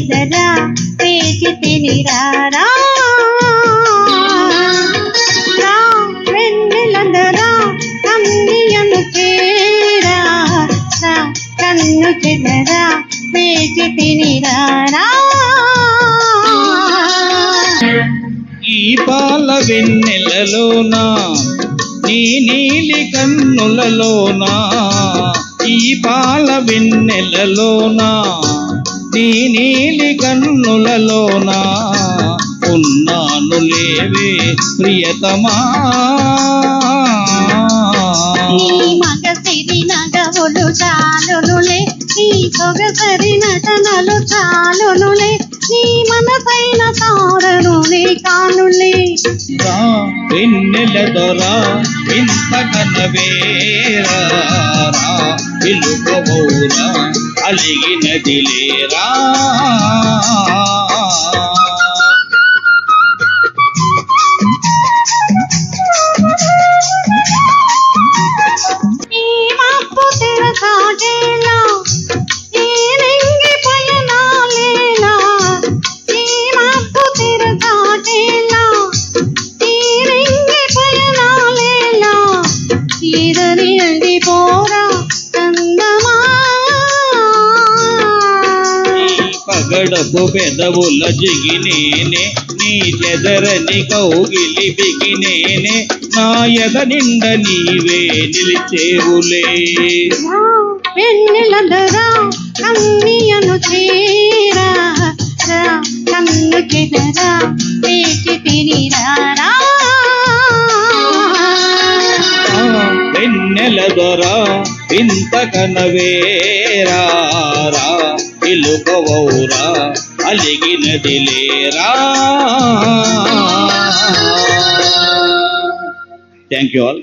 పేదరా పేచి తినిరారా? కన్ను చెదరా పేచి తినిరారా? ఈ పాల వెన్నెలలోనా నీ నీలి కన్నులలోనా ఈ పాల వెన్నెలలోనా నీ నీలి కన్నులలోనా? ఉన్నాను లేవే ప్రియతమా. మగసిరి నగవులు చాలునులే నీ సొగసరి నటనలు చాలునులే నీ మనసైన తారనులే కానులే. రా వెన్నెల దొరా ఇంత కనవేరా రా పిలుపబోరా అలిగినది లేరా. పగడపు పెదవుల జిగినేనే నీ చెదరని కౌగిలి బిగినేనే నా ఎద నిండ నీవే నిలిచేవులే. వెన్నెల ధర కన్నియను చేరా. కన్ను కెదరా పేచి తినిరారా ఆ వెన్నెల దొర ఇంత కనవేరా రా అలిగినది లేరా. Thank you all